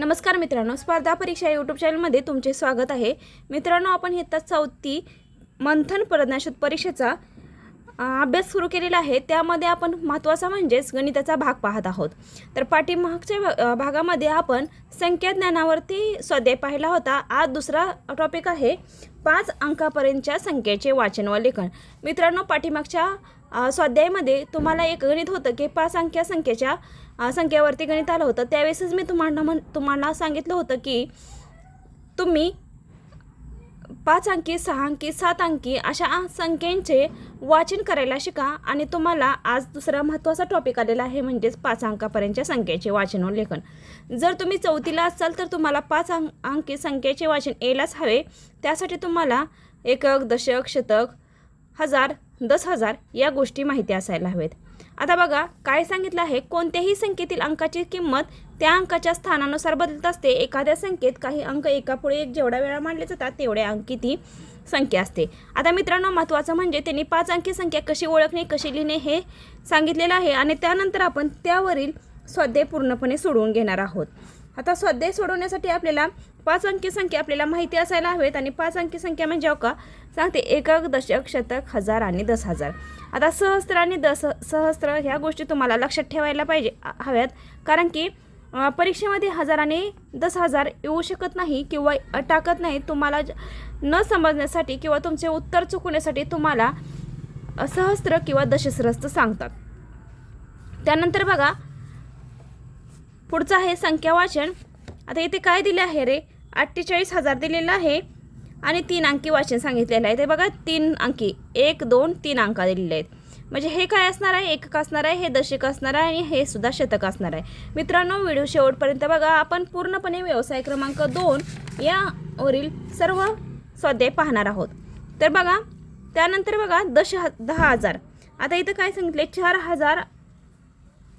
नमस्कार मित्रांनो स्पर्धा परीक्षा यूट्यूब चॅनलमध्ये तुमचे स्वागत आहे. मित्रांनो आपण इयत्ता चौथी मंथन प्रज्ञाशोध परीक्षेचा अभ्यास सुरू केलेला आहे. त्यामध्ये आपण महत्त्वाचा म्हणजेच गणिताचा भाग पाहत आहोत. तर पाठीमागच्या भा- भागामध्ये आपण संख्या ज्ञानावरती स्वाध्याय पाहिला होता. आज दुसरा टॉपिक आहे पाच अंकापर्यंतच्या संख्येचे वाचन व लेखन. मित्रांनो पाठीमागच्या स्वाध्यायामध्ये तुम्हाला एक गणित होतं की पाच अंक्या संख्येच्या संख्येवरती गणित आलं होतं. त्यावेळेसच मी तुम्हाला म्हण तुम्हाला सांगितलं होतं की तुम्ही पाच अंकी सहा अंकी सात अंकी अशा संख्यांचे वाचन करायला शिका आणि तुम्हाला आज दुसरा महत्त्वाचा टॉपिक आलेला आहे म्हणजेच पाच अंकापर्यंतच्या संख्येचे वाचन व लेखन. जर तुम्ही चौथीला असाल तर तुम्हाला पाच अंक अंकी संख्येचे वाचन यायलाच हवे. त्यासाठी तुम्हाला एकक दशक शतक हजार दस हजार या गोष्टी माहिती असायला हवेत. आता बघा काय सांगितलं आहे? कोणत्याही संख्येतील अंकाची किंमत त्या अंकाच्या स्थानानुसार बदलत असते. एखाद्या संख्येत काही अंक एकापुढे एक जेवढ्या वेळा मांडले जातात तेवढ्या अंकी ती संख्या असते. आता मित्रांनो महत्त्वाचं म्हणजे त्यांनी पाच अंकी संख्या कशी ओळखणे कशी लिहिणे हे सांगितलेलं आहे आणि त्यानंतर आपण त्यावरील स्वाध्याय पूर्णपणे सोडवून घेणार आहोत. आता स्वाध्याय सोडवण्यासाठी आपल्याला पाच अंकी संख्या आपल्याला माहिती असायला हवेत आणि पाच अंकी संख्या म्हणजे हो का? सांगते एकक दशक शतक हजार आणि दस हजार. आता सहस्त्र आणि दस सहस्त्र ह्या गोष्टी तुम्हाला लक्षात ठेवायला पाहिजे हव्यात. कारण की परीक्षेमध्ये हजार आणि दस हजार येऊ शकत नाही किंवा टाकत नाही तुम्हाला न समजण्यासाठी किंवा तुमचे उत्तर चुकवण्यासाठी तुम्हाला सहस्त्र किंवा दशस्रस्त सांगतात. त्यानंतर बघा पुढचं आहे संख्या वाचन. आता इथे काय दिले आहे रे? अठ्ठेचाळीस हजार दिलेलं आहे आणि तीन अंकी वाचन सांगितलेलं आहे. ते बघा तीन अंकी. एक दोन तीन अंक दिलेले आहेत. म्हणजे हे काय असणार आहे? एकक असणार आहे हे दशक असणार आहे आणि हे सुद्धा शतक असणार आहे. मित्रांनो व्हिडिओ शेवटपर्यंत बघा. आपण पूर्णपणे व्यवसाय क्रमांक दोन यावरील सर्व स्वाध्याय पाहणार आहोत. तर बघा त्यानंतर बघा दश ह दहा हजार. आता इथं काय सांगितले चार हजार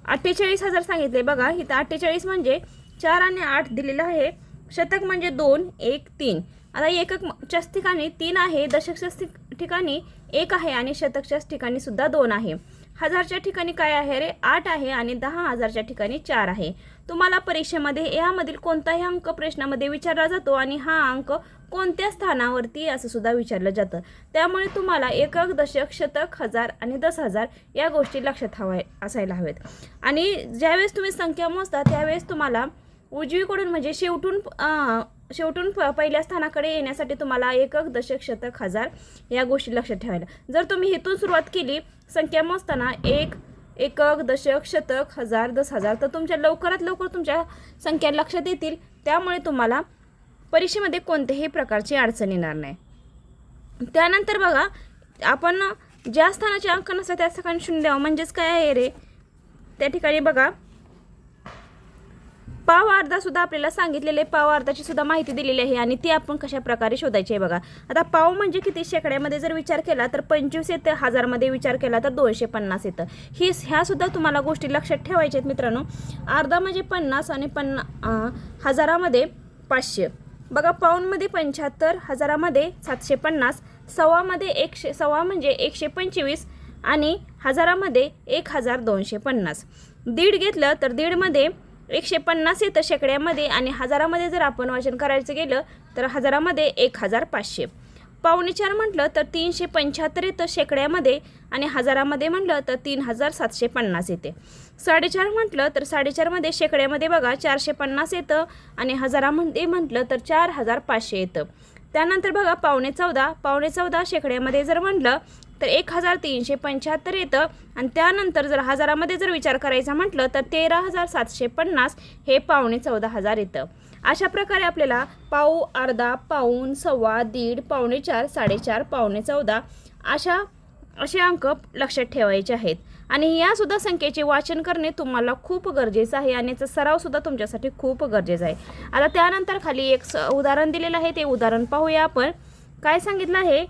अठ्ठेचाळीस हजार सांगितले बघा इथं अठ्ठेचाळीस म्हणजे चार आणि आठ दिलेलं आहे. शतक म्हणजे दोन एक तीन. आता एककच्याच ठिकाणी तीन आहे. दशकच्याच ठिकाणी एक आहे आणि शतकच्याच ठिकाणी सुद्धा दोन आहे. हजारच्या ठिकाणी काय आहे रे? आठ आहे आणि दहा हजारच्या ठिकाणी चार आहे. तुम्हाला परीक्षेमध्ये यामधील कोणताही अंक प्रश्नामध्ये विचारला जातो आणि हा अंक कोणत्या स्थानावरती असं सुद्धा विचारलं जातं. त्यामुळे तुम्हाला एकक दशक शतक हजार आणि दस हजार या गोष्टी लक्षात हव्या असायला हवेत. आणि ज्यावेळेस तुम्ही संख्या मोजता त्यावेळेस तुम्हाला उजवीकडून म्हणजे शेवटून शेवटून प पहिल्या स्थानाकडे येण्यासाठी तुम्हाला एकक दशक शतक हजार या गोष्टी लक्षात ठेवायला. जर तुम्ही इथून सुरुवात केली संख्या मोजताना एक एकक दशक शतक हजार दस हजार तर तुमच्या लवकरात लवकर तुमच्या संख्या लक्षात येतील. त्यामुळे तुम्हाला परीक्षेमध्ये कोणत्याही प्रकारची अडचण येणार नाही. त्यानंतर बघा आपण ज्या स्थानाचे अंक नसतात त्या ठिकाणी शून्य द्यावं. म्हणजेच काय आहे रे? त्या ठिकाणी बघा पाव अर्धा सुद्धा आपल्याला सांगितलेले पाव अर्धाची सुद्धा माहिती दिलेली आहे आणि ती आपण कशा प्रकारे शोधायची आहे बघा. आता पाव म्हणजे किती? शेकड्यामध्ये जर विचार केला तर पंचवीस येतं हजारमध्ये विचार केला तर दोनशे पन्नास येतं. ही ह्या सुद्धा तुम्हाला गोष्टी लक्षात ठेवायच्या आहेत मित्रांनो. अर्धा म्हणजे पन्नास आणि पन्ना हजारामध्ये पाचशे. बघा पाऊंडमध्ये पंच्याहत्तर हजारामध्ये सातशे पन्नास सव्वामध्ये एकशे सव्वा म्हणजे एकशे पंचवीस आणि हजारामध्ये एक हजार दोनशे पन्नास. दीड घेतलं तर दीडमध्ये एकशे पन्नास येतं शेकड्यामध्ये आणि हजारामध्ये जर आपण वाचन करायचं गेलं तर हजारामध्ये एक हजार पाचशे. पावणे चार म्हटलं तर तीनशे पंच्याहत्तर येतं शेकड्यामध्ये आणि हजारामध्ये म्हटलं तर तीन हजार सातशे पन्नास येते. साडेचार म्हटलं तर साडेचारमध्ये शेकड्यामध्ये बघा चारशे पन्नास येतं आणि हजारामध्ये म्हटलं तर चार हजार पाचशे येतं. त्यानंतर बघा पावणे चौदा. पावणे चौदा शेकड्यामध्ये जर म्हटलं तर एक हजार तीनशे पंच्याहत्तर येतं. आणि त्यानंतर जर हजारामध्ये जर विचार करायचा म्हटलं तर तेरा हजार सातशे पन्नास हे पावणे चौदा हजार येतं. अशा प्रकारे आपल्याला पाऊ अर्धा पाऊन सव्वा दीड पावणे चार साडेचार पावणे चौदा अशा असे अंक लक्षात ठेवायचे आहेत. आणि यासुद्धा संख्येचे वाचन करणे तुम्हाला खूप गरजेचं आहे आणि याचा सरावसुद्धा तुमच्यासाठी खूप गरजेचं आहे. आता त्यानंतर खाली एक स उदाहरण दिलेलं आहे ते उदाहरण पाहूया आपण. काय सांगितलं आहे?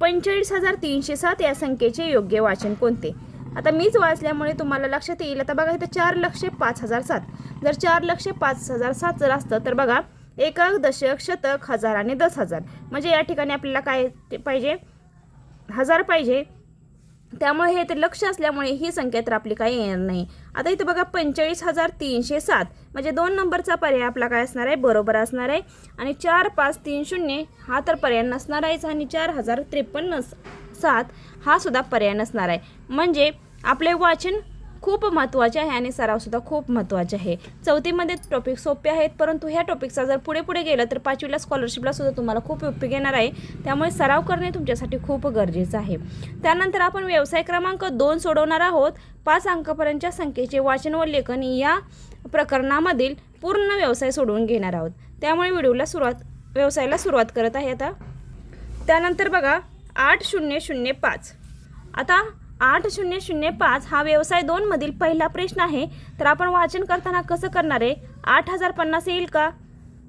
पंचेचाळीस हजार तीनशे सात या संख्येचे योग्य वाचन कोणते? आता मीच वाचल्यामुळे तुम्हाला लक्षात येईल. आता बघा इथं चार लक्ष पाच हजार सात. जर चार लक्ष पाच हजार सात जर असतं तर बघा एकक दशक शतक हजार आणि दस हजार. म्हणजे या ठिकाणी आपल्याला काय ते पाहिजे? हजार पाहिजे. त्यामुळे हे ते लक्ष असल्यामुळे ही संख्या तर आपली काही येणार नाही. आता इथं बघा पंचेचाळीस हजार तीनशे सात. म्हणजे दोन नंबरचा पर्याय आपला काय असणार आहे? बरोबर असणार आहे. आणि चार पाच तीन शून्य हा तर पर्याय नसणार आहेच. आणि चार हजार त्रेपन्न सात हा सुद्धा पर्याय नसणार आहे. म्हणजे आपले वाचन खूप महत्त्वाचे आहे आणि सरावसुद्धा खूप महत्त्वाचे आहे. चौथीमध्ये टॉपिक सोपे आहेत परंतु ह्या टॉपिकचा जर पुढे पुढे गेलं तर पाचवीला स्कॉलरशिपला सुद्धा तुम्हाला खूप उपयोग येणार आहे. त्यामुळे सराव करणे तुमच्यासाठी खूप गरजेचं आहे. त्यानंतर आपण व्यवसाय क्रमांक दोन सोडवणार आहोत. पाच अंकापर्यंतच्या संख्येचे वाचन व लेखन या प्रकरणामधील पूर्ण व्यवसाय सोडवून घेणार आहोत. त्यामुळे व्हिडिओला सुरुवात व्यवसायाला सुरुवात करत आहे आता. त्यानंतर बघा आठ शून्य शून्य पाच. आता आठ शून्य शून्य पाच हा व्यवसाय दोनमधील पहिला प्रश्न आहे. तर आपण वाचन करताना कसं करणार आहे? आठ हजार पन्नास येईल का?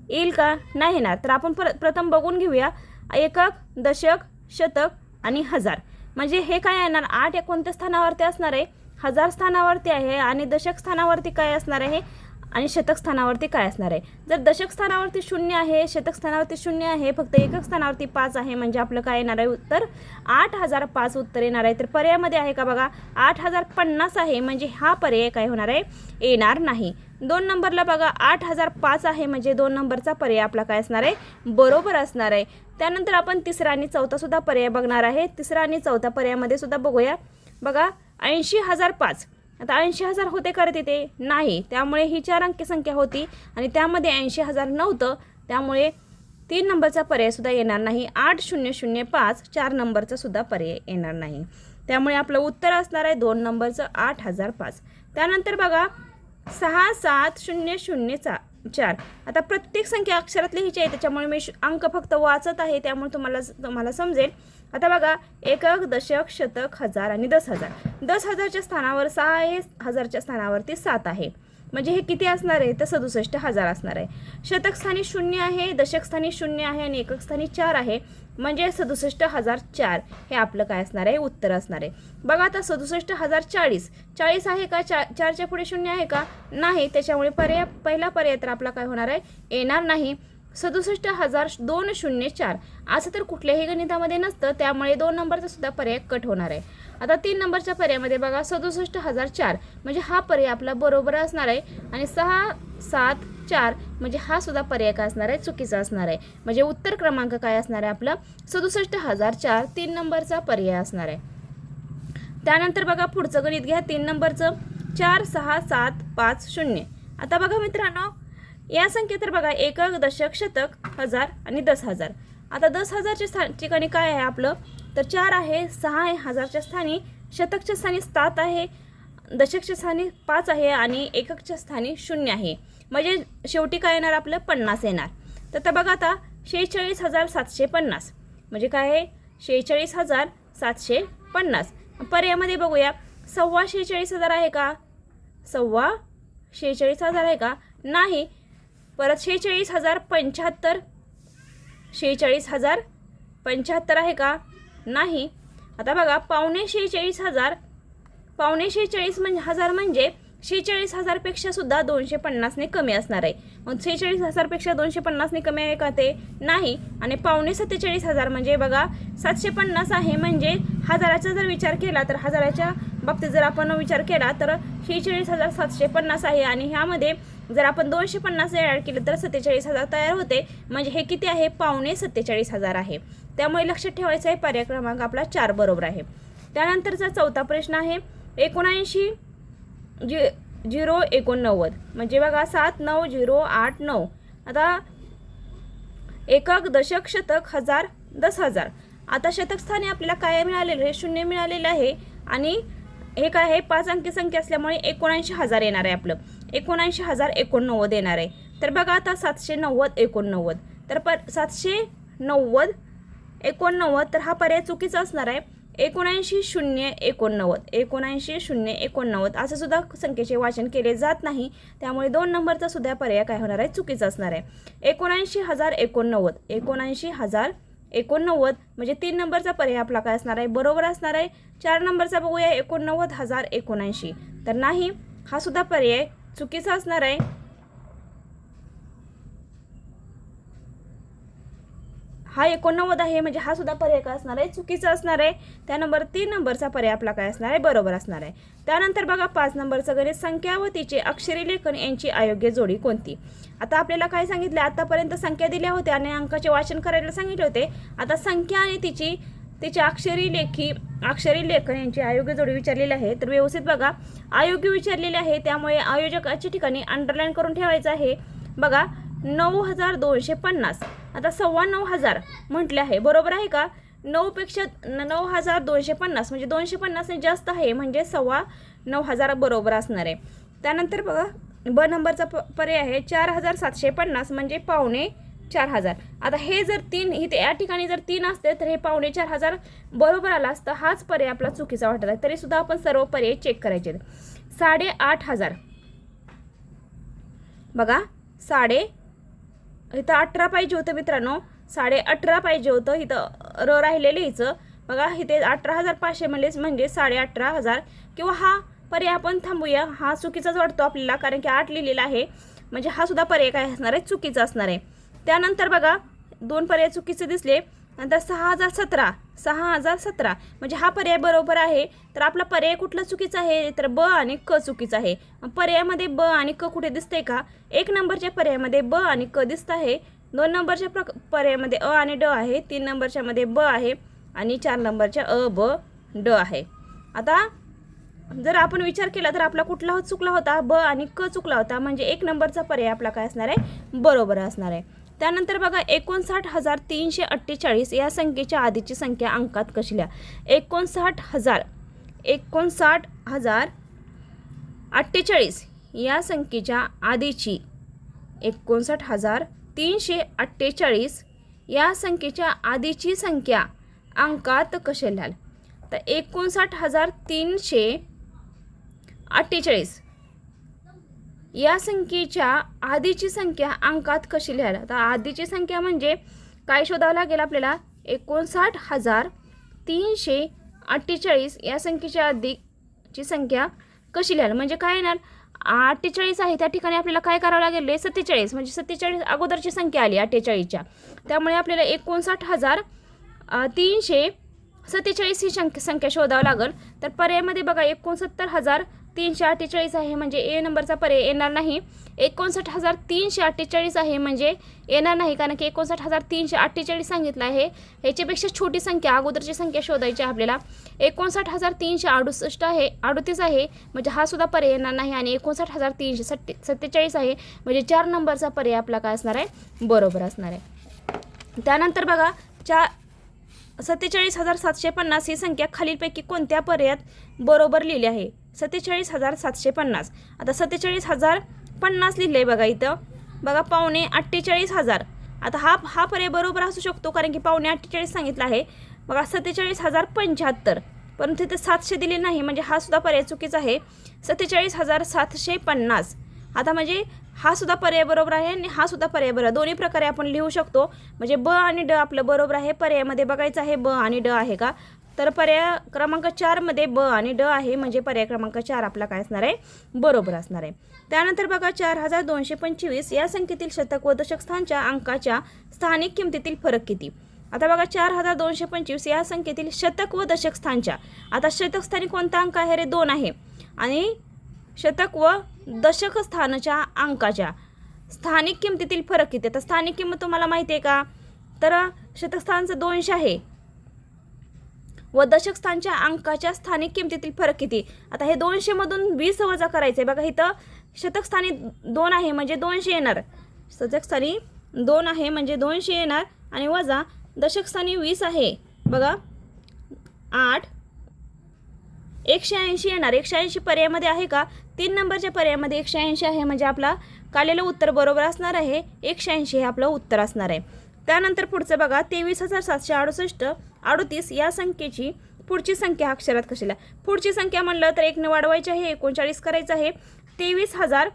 येईल का? नाही येणार. तर आपण प्र प्रथम बघून घेऊया. एकक दशक शतक आणि हजार. म्हणजे हे काय येणार? आठ या कोणत्या स्थानावरती असणार आहे? हजार स्थानावरती आहे आणि दशक स्थानावरती काय असणार आहे? आणि शतक स्थानावरती काय असणार आहे? जर दशक स्थानावरती शून्य आहे शतक स्थानावरती शून्य आहे फक्त एकक स्थानावरती पाच आहे म्हणजे आपलं काय येणार आहे उत्तर? आठ हजार पाच उत्तर येणार आहे. तर पर्यायामध्ये आहे का बघा? आठ हजार पन्नास आहे म्हणजे हा पर्याय काय होणार आहे? येणार नाही. दोन नंबरला बघा आठ हजार पाच आहे म्हणजे दोन नंबरचा पर्याय आपला काय असणार आहे? बरोबर असणार आहे. त्यानंतर आपण तिसरा आणि चौथा सुद्धा पर्याय बघणार आहे. तिसरा आणि चौथा पर्यायामध्ये सुद्धा बघूया. बघा ऐंशी हजार पाच. आता ऐंशी हजार होते का तिथे? नाही. त्यामुळे ही चार अंकी संख्या होती आणि त्यामध्ये ऐंशी हजार नव्हतं. त्यामुळे तीन नंबरचा पर्यायसुद्धा येणार नाही. आठ शून्य शून्य पाच चार नंबरचा सुद्धा पर्याय येणार नाही. त्यामुळे आपलं उत्तर असणार आहे दोन नंबरचं आठ हजार पाच. त्यानंतर बघा सहा सात शून्य शून्य चा चार. आता प्रत्येक संख्या अक्षरात लिहायची आहे त्याच्यामुळे मी श- अंक फक्त वाचत आहे त्यामुळे तुम्हाला तुम्हाला समजेल. आता बघा एकक दशक शतक हजार आणि दस हजार. दस हजारच्या स्थानावर सहा आहे हजारच्या स्थानावरती सात आहे. म्हणजे हे किती असणार आहे? तर सदुसष्ट हजार असणार आहे. शतकस्थानी शून्य आहे दशकस्थानी शून्य आहे आणि एककस्थानी चार आहे. म्हणजे सदुसष्ट हजार चार हे आपलं काय असणार आहे? उत्तर असणार आहे. बघा आता सदुसष्ट हजार चाळीस. चाळीस आहे का? चा चारच्या पुढे शून्य आहे का? नाही. त्याच्यामुळे पर्याय पहिला पर्याय तर आपला काय होणार आहे? येणार नाही. सदुसष्ट हजार दोन शून्य चार. असं तर कुठल्याही गणितामध्ये नसतं त्यामुळे दोन नंबरचा सुद्धा पर्याय कट होणार आहे. आता तीन नंबरच्या पर्यायामध्ये बघा सदुसष्ट हजार चार. म्हणजे हा पर्याय आपला बरोबर असणार आहे आणि सहा सात चार म्हणजे हा सुद्धा पर्याय काय असणार आहे? चुकीचा असणार आहे. म्हणजे उत्तर क्रमांक काय असणार आहे आपलं? सदुसष्ट हजार चार तीन नंबरचा पर्याय असणार आहे. त्यानंतर बघा पुढचं गणित घ्या. तीन नंबरचं चार सहा सात पाच शून्य. आता बघा मित्रांनो या संख्येत तर बघा एकक दशक शतक हजार आणि दस हजार. आता दस हजारच्या स्थान ठिकाणी काय आहे आपलं? तर चार आहे सहा आहे हजारच्या स्थानी शतकच्या स्थानी सात आहे दशकच्या स्थानी पाच आहे आणि एककच्या स्थानी शून्य आहे. म्हणजे शेवटी काय येणार आपलं? पन्नास येणार. तर आता बघा आता शेहेचाळीस हजार सातशे पन्नास. म्हणजे काय आहे? शेहेचाळीस हजार सातशे पन्नास. पर्यायामध्ये बघूया. सव्वा शेहेचाळीस हजार आहे का? सव्वा शेहेचाळीस हजार आहे का? नाही. परत शेहेचाळीस हजार पंच्याहत्तर. शेहेचाळीस हजार पंच्याहत्तर आहे का? नाही. आता बघा पावणे शेहेचाळीस हजार पावणे शेहेचाळीस म्हणजे हजार म्हणजे शेहेचाळीस हजारपेक्षा सुद्धा दोनशे पन्नासने कमी असणार आहे. मग शेहेचाळीस हजारपेक्षा दोनशे पन्नासने कमी आहे का ते? नाही. आणि पावणे सत्तेचाळीस हजार म्हणजे बघा सातशे पन्नास आहे म्हणजे हजाराचा जर विचार केला तर हजाराच्या बाबतीत जर आपण विचार केला तर शेहेचाळीस हजार सातशे पन्नास आहे. आणि ह्यामध्ये जर आपण दोनशे पन्नास ॲड केलं तर सत्तेचाळीस हजार तयार होते. म्हणजे हे किती आहे? पावणे सत्तेचाळीस हजार आहे. त्यामुळे लक्षात ठेवायचं आहे पर्याय क्रमांक आपला चार बरोबर आहे. त्यानंतरचा चौथा प्रश्न आहे एकोणऐंशी जी झिरो एकोणनव्वद. म्हणजे बघा सात नऊ झिरो आठ नऊ. आता एकक दशक शतक हजार दस हजार. आता शतकस्थानी आपल्याला काय मिळालेलं आहे? शून्य मिळालेलं आहे. आणि हे काय आहे? पाच अंकी संख्या असल्यामुळे एकोणऐंशी हजार येणार आहे आपलं. एकोणऐंशी हजार एकोणनव्वद येणार आहे. तर बघा आता सातशे नव्वद एकोणनव्वद. तर पर सातशे नव्वद एकोणनव्वद तर हा पर्याय चुकीचा असणार आहे. एकोणऐंशी शून्य एकोणनव्वद एकोणऐंशी शून्य एकोणनव्वद असं सुद्धा संख्येचे वाचन केले जात नाही. त्यामुळे दोन नंबरचा सुद्धा पर्याय काय होणार आहे? चुकीचा असणार आहे. एकोणऐंशी हजार एकोणनव्वद एकोणऐंशी हजार एकोणनव्वद म्हणजे तीन नंबरचा पर्याय आपला काय असणार आहे? बरोबर असणार आहे. चार नंबरचा बघूया एकोणनव्वद हजार एकोणऐंशी. तर नाही हा सुद्धा पर्याय चुकीचं असणार आहे. हा एकोणनव्वद आहे म्हणजे हा सुद्धा पर्याय काय असणार आहे? चुकीचा असणार आहे. त्या नंबर तीन नंबरचा पर्याय आपला काय असणार आहे? बरोबर असणार आहे. त्यानंतर बघा पाच नंबरचं गणित संख्या व तिचे अक्षरी लेखन यांची अयोग्य जोडी कोणती? आता आपल्याला काय सांगितलं आतापर्यंत संख्या दिल्या होत्या आणि अंकाचे वाचन करायला सांगितले होते. आता संख्या आणि तिची तिचे अक्षरी लेखी अक्षरी लेखन यांची अयोग्य जोडी विचारलेली आहे. तर व्यवस्थित बघा अयोग्य विचारलेले आहे त्यामुळे आयोजकाच्या ठिकाणी अंडरलाईन करून ठेवायचं आहे. बघा नऊ हजार दोनशे पन्नास. आता सव्वा नऊ हजार म्हटले आहे. बरोबर आहे का? नऊपेक्षा नऊ हजार दोनशे पन्नास म्हणजे दोनशे पन्नास जास्त आहे म्हणजे सव्वा नऊ हजार बरोबर असणार आहे. त्यानंतर बघा ब नंबरचा प पर्याय आहे चार हजार सातशे पन्नास म्हणजे पावणे चार हजार. आता हे जर तीन इथे या ठिकाणी जर तीन असते तर हे पावणे चार हजार बरोबर आला असतं हाच पर्याय आपला चुकीचा वाटत आहे तरी सुद्धा आपण सर्व पर्याय चेक करायचे आहेत. साडेआठ हजार. बघा साडे इथं अठरा पाहिजे होतं मित्रांनो. साडे अठरा पाहिजे होतं. इथं र राहिलेलं हिचं. बघा इथे अठरा हजार पाचशे म्हणजेच म्हणजे साडे अठरा हजार. किंवा हा पर्याय आपण थांबूया. हा चुकीचाच वाटतो आपल्याला कारण की आठ लिहिलेला आहे. म्हणजे हा सुद्धा पर्याय काय असणार आहे? चुकीचा असणार आहे. त्यानंतर बघा दोन पर्याय चुकीचे दिसले. नंतर सहा हजार सतरा सहा हजार सतरा. म्हणजे हा पर्याय बरोबर आहे. तर आपला पर्याय कुठला चुकीचा आहे? तर ब आणि क चुकीचा आहे. पर्यायामध्ये ब आणि क कुठे दिसते का? एक नंबरच्या पर्यायामध्ये ब आणि क दिसत आहे. दोन नंबरच्या प्रक पर्यायामध्ये अ आणि ड आहे. तीन नंबरच्या मध्ये ब आहे. आणि चार नंबरच्या अ ब ड आहे. आता जर आपण विचार केला तर आपला कुठला चुकला होता? ब आणि क चुकला होता. म्हणजे एक नंबरचा पर्याय आपला काय असणार आहे? बरोबर असणार आहे. त्यानंतर बघा एकोणसाठ हजार तीनशे अठ्ठेचाळीस या संख्येच्या आधीची संख्या अंकात कशल्या एकोणसाठ हजार एकोणसाठ हजार अठ्ठेचाळीस या संख्येच्या आधीची एकोणसाठ हजार तीनशे अठ्ठेचाळीस या संख्येच्या आधीची संख्या अंकात कशी लिहाल? तर एकोणसाठ हजार तीनशे अठ्ठेचाळीस या संख्येच्या आधीची संख्या अंकात कशी लिहायला? तर आधीची संख्या म्हणजे काय शोधावं लागेल आपल्याला? एकोणसाठ हजार तीनशे अठ्ठेचाळीस या संख्येच्या आधीची संख्या कशी लिहायला? म्हणजे काय येणार? अठ्ठेचाळीस आहे त्या ठिकाणी आपल्याला काय करावं लागेल? सत्तेचाळीस. म्हणजे सत्तेचाळीस अगोदरची संख्या आली अठ्ठेचाळीसच्या. त्यामुळे आपल्याला एकोणसाठ हजार तीनशे सत्तेचाळीस ही संख्या संख्या शोधावं लागेल. तर पर्यायमध्ये बघा एकोणसत्तर हजार तीनशे अठ्ठेचाळीस आहे म्हणजे ए नंबरचा पर्याय येणार नाही. एकोणसाठ हजार तीनशे अठ्ठेचाळीस आहे म्हणजे येणार नाही कारण की एकोणसाठ हजार तीनशे अठ्ठेचाळीस सांगितलं आहे. ह्याच्यापेक्षा छोटी संख्या अगोदरची संख्या शोधायची आहे आपल्याला. एकोणसाठ हजार तीनशे अडुसष्ट आहे अडतीस आहे म्हणजे हा सुद्धा पर्याय येणार नाही. आणि एकोणसाठ हजार तीनशे सत्ते सत्तेचाळीस आहे म्हणजे चार नंबरचा पर्याय आपला काय असणार आहे? बरोबर असणार आहे. त्यानंतर बघा चार सत्तेचाळीस हजार सातशे पन्नास ही संख्या खालीलपैकी कोणत्या पर्यायात बरोबर लिहिली आहे? सत्तेचाळीस हजार सातशे पन्नास. आता सत्तेचाळीस हजार पन्नास लिहिलं आहे बघा इथं. बघा पावणे अठ्ठेचाळीस हजार. आता हा हा पर्याय बरोबर असू शकतो कारण की पावणे अठ्ठेचाळीस सांगितलं आहे. बघा सत्तेचाळीस हजार पंच्याहत्तर. परंतु तिथे सातशे दिले नाही म्हणजे हा सुद्धा पर्याय चुकीचा आहे. सत्तेचाळीस हजार सातशे पन्नास. आता म्हणजे हा सुद्धा पर्याय बरोबर आहे आणि हा सुद्धा पर्याय बरोबर दोन्ही प्रकारे आपण लिहू शकतो. म्हणजे ब आणि ड आपलं बरोबर आहे. पर्यायामध्ये बघायचं आहे ब आणि ड आहे का? तर पर्याय क्रमांक चारमध्ये ब आणि ड आहे म्हणजे पर्याय क्रमांक चार आपला काय असणार आहे? बरोबर असणार आहे. त्यानंतर बघा चार हजार दोनशे पंचवीस या संख्येतील शतक व दशक स्थानच्या अंकाच्या स्थानिक किमतीतील फरक किती? आता बघा चार हजार दोनशे पंचवीस या संख्येतील शतक व दशक स्थानच्या. आता शतक स्थानी कोणता अंक आहे रे? दोन आहे. आणि शतक व दशक स्थानाच्या अंकाच्या स्थानिक किमतीतील फरक किती? तर स्थानिक किंमत तुम्हाला माहिती आहे का? तर शतकस्थानचं दोनशे आहे. व दशक स्थानच्या अंकाच्या स्थानिक किमतीतील फरक किती? आता हे दोनशेमधून वीस वजा करायचं आहे बघा इथं शतकस्थानी दोन आहे म्हणजे दोनशे येणार. शतकस्थानी दोन आहे म्हणजे दोनशे येणार. आणि वजा दशकस्थानी वीस आहे. बघा आठ एकशे ऐंशी येणार. एकशे ऐंशी पर्यायामध्ये आहे का? तीन नंबरच्या पर्यायामध्ये एकशे ऐंशी आहे म्हणजे आपला कालेलं उत्तर बरोबर असणार आहे. एकशे ऐंशी हे आपलं उत्तर असणार आहे. त्यानंतर पुढचं बघा तेवीस हजार सातशे अडुसष्ट अडतीस या संख्येची पुढची संख्या अक्षरात कशाला? पुढची संख्या म्हणलं तर एकने वाढवायची आहे एकोणचाळीस करायचं आहे. तेवीस हजार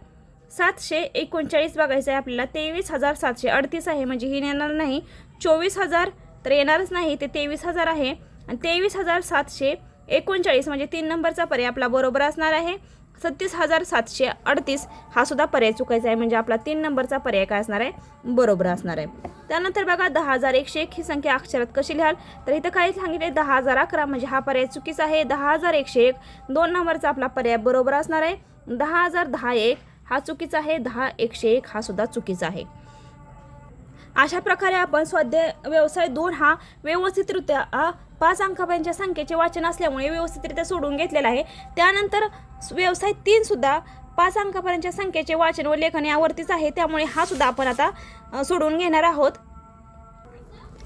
सातशे एकोणचाळीस बघायचं आहे आपल्याला. तेवीस हजार सातशे अडतीस आहे म्हणजे ही येणार नाही. चोवीस हजार तर येणारच नाही ते तेवीस हजार आहे. आणि तेवीस हजार सातशे एकोणचाळीस म्हणजे तीन नंबरचा पर्याय आपला बरोबर असणार आहे. सत्तीस हजार सातशे अडतीस हा सुद्धा पर्याय चुकायचा आहे. म्हणजे आपला तीन नंबरचा पर्याय काय असणार आहे? बरोबर असणार आहे. त्यानंतर बघा दहा हजार एकशे एक ही संख्या अक्षरात कशी लिहाल? तर इथं काय सांगितले दहा हजार अकरा म्हणजे हा पर्याय चुकीचा आहे. दहा हजार एकशे एक दोन नंबरचा आपला पर्याय बरोबर असणार आहे. दहा हजार दहा एक हा चुकीचा आहे. दहा एकशे एक हा सुद्धा चुकीचा आहे. अशा प्रकारे आपण स्वाध्याय व्यवसाय दोन हा व्यवस्थितरित्या पाच अंकापर्यंतच्या संख्येचे वाचन असल्यामुळे व्यवस्थितरित्या सोडून घेतलेलं आहे. त्यानंतर व्यवसाय तीन सुद्धा पाच अंकापर्यंतच्या संख्येचे वाचन व लेखन यावरतीच आहे. त्यामुळे हा सुद्धा आपण आता सोडून घेणार आहोत.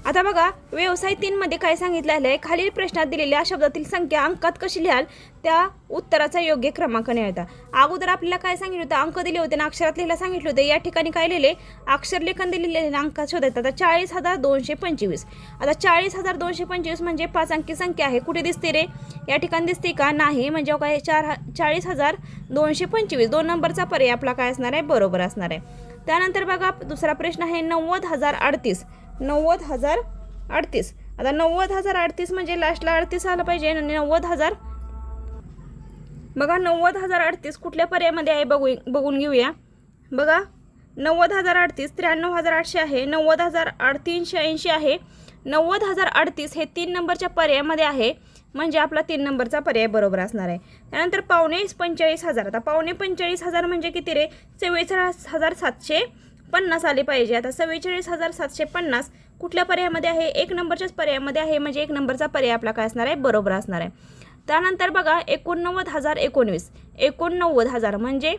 आता बघा व्यवसाय तीनमध्ये काय सांगितलेलं आहे खालील प्रश्नात दिलेल्या शब्दातील संख्या अंकात कशी लिहाल? त्या उत्तराचा योग्य क्रमांक निळता. अगोदर आपल्याला काय सांगितलं होतं? अंक दिले होते ना अक्षरात लिहायला सांगितले होते. या ठिकाणी काय लिहिले? अक्षरलेखन दिलेले ना, अंकात शोधायचं. आता चाळीस हजार दोनशे पंचवीस. आता चाळीस हजार दोनशे पंचवीस म्हणजे पाच अंकी संख्या आहे. कुठे दिसते रे? या ठिकाणी दिसते का? नाही. म्हणजे काय चार ह- चाळीस हजार दोनशे पंचवीस. दोन नंबरचा पर्याय आपला काय असणार आहे? बरोबर असणार आहे. त्यानंतर बघा दुसरा प्रश्न आहे. नव्वद हजार अडतीस. नव्वद हजार अडतीस. आता नव्वद हजार अडतीस म्हणजे लास्टला अडतीस आलं पाहिजे आणि नव्वद हजार बघा नव्वद हजार अडतीस कुठल्या पर्यायामध्ये आहे बघू बघून घेऊया. बघा नव्वद हजार अडतीस त्र्याण्णव हजार आठशे आहे नव्वद हजार आठ तीनशे ऐंशी आहे. नव्वद हजार अडतीस हे तीन नंबरच्या पर्यायामध्ये आहे म्हणजे आपला तीन नंबरचा पर्याय बरोबर असणार आहे. त्यानंतर पावणे पंचेचाळीस हजार. आता पावणे पंचेचाळीस हजार म्हणजे किती रे? चव्वेचाळीस हजार सातशे पन्नास आले पाहिजे. आता चव्वेचाळीस हजार सातशे पन्नास कुठल्या पर्यायामध्ये आहे? एक नंबरच्याच पर्यायामध्ये आहे म्हणजे एक नंबरचा पर्याय आपला काय असणार आहे? बरोबर असणार आहे. त्यानंतर बघा एकोणनव्वद हजार एकोणवीस. एकोणनव्वद हजार म्हणजे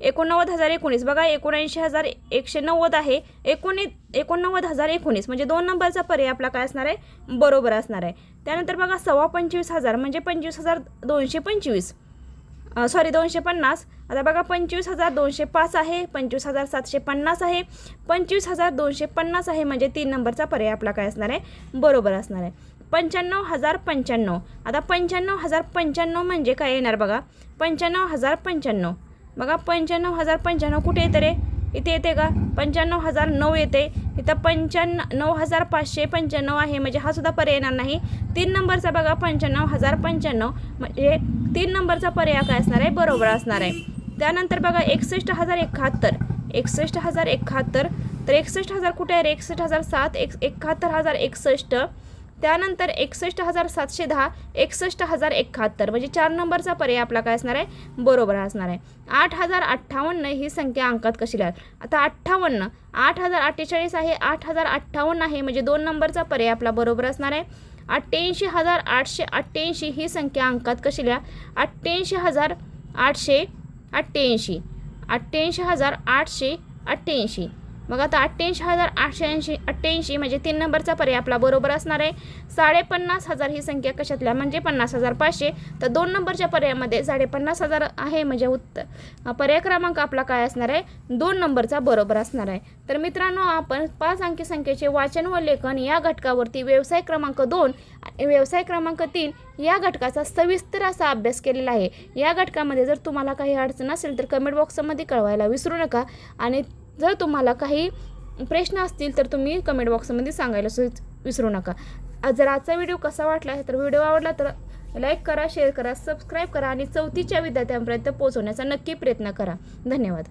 एकोणनव्वद हजार एकोणीस बघा एकोणऐंशी हजार एकशे नव्वद आहे. एकोणी एकोणनव्वद हजार एकोणीस म्हणजे दोन नंबरचा पर्याय आपला काय असणार आहे? बरोबर असणार आहे. त्यानंतर बघा सव्वा पंचवीस हजार म्हणजे पंचवीस हजार दोनशे पंचवीस. सॉरी दोनशे पन्नास. आता बघा पंचवीस हजार दोनशे पाच आहे पंचवीस हजार सातशे पन्नास आहे. पंचवीस हजार दोनशे पन्नास आहे म्हणजे तीन नंबरचा पर्याय आपला काय असणार आहे? बरोबर असणार आहे. पंच्याण्णव हजार पंच्याण्णव. आता पंच्याण्णव हजार पंच्याण्णव म्हणजे काय येणार बघा? पंच्याण्णव हजार पंच्याण्णव. बघा पंच्याण्णव हजार पंच्याण्णव कुठे येतं रे? इथे येते का? पंच्याण्णव हजार नऊ येते. इथं पंच्याण्णव नऊ हजार पाचशे पंच्याण्णव आहे म्हणजे हा सुद्धा पर्याय येणार नाही. तीन नंबरचा बघा पंच्याण्णव हजार पंच्याण्णव. म्हणजे तीन नंबरचा पर्याय काय असणार आहे? बरोबर असणार आहे. त्यानंतर बघा एकसष्ट हजार एकाहत्तर. एकसष्ट हजार एकाहत्तर तर एकसष्ट हजार कुठे आहे रे? एकसष्ट हजार सात एक एकाहत्तर हजार एकसष्ट. त्यानंतर एकसष्ट हजार सातशे दहा एकसष्ट हजार एकाहत्तर. म्हणजे चार नंबरचा पर्याय आपला काय असणार आहे? बरोबर असणार आहे. आठ हजार अठ्ठावन्न ही संख्या अंकात कशी लिहाल? आता अठ्ठावन्न आठ हजार अठ्ठेचाळीस आहे आठ हजार अठ्ठावन्न आहे. म्हणजे दोन नंबरचा पर्याय आपला बरोबर असणार आहे. अठ्ठ्याऐंशी हजार आठशे अठ्ठ्याऐंशी ही संख्या अंकात कशी लिहा? अठ्ठ्याऐंशी हजार आठशे अठ्ठ्याऐंशी. अठ्ठ्याऐंशी हजार आठशे अठ्ठ्याऐंशी. मग आता अठ्ठ्याऐंशी हजार आठशे ऐंशी अठ्ठ्याऐंशी म्हणजे तीन नंबरचा पर्याय आपला बरोबर असणार आहे. साडेपन्नास हजार ही संख्या कशातल्या? म्हणजे पन्नास हजार पाचशे. तर दोन नंबरच्या पर्यायामध्ये साडेपन्नास हजार आहे म्हणजे उत्तर. पर्याय क्रमांक आपला काय असणार आहे? दोन नंबरचा बरोबर असणार आहे. तर मित्रांनो आपण पाच अंकी संख्येचे वाचन व लेखन या घटकावरती व्यवसाय क्रमांक दोन व्यवसाय क्रमांक तीन या घटकाचा सविस्तर असा अभ्यास केलेला आहे. या घटकामध्ये जर तुम्हाला काही अडचण असेल तर कमेंट बॉक्समध्ये कळवायला विसरू नका. आणि जर तुम्हाला काही प्रश्न असतील तर तुम्ही कमेंट बॉक्समध्ये सांगायला सु विसरू नका. जर आजचा व्हिडिओ कसा वाटला आहे तर व्हिडिओ आवडला तर लाईक करा शेअर करा सबस्क्राईब करा आणि चौथीच्या विद्यार्थ्यांपर्यंत पोहोचवण्याचा नक्की प्रयत्न करा. धन्यवाद.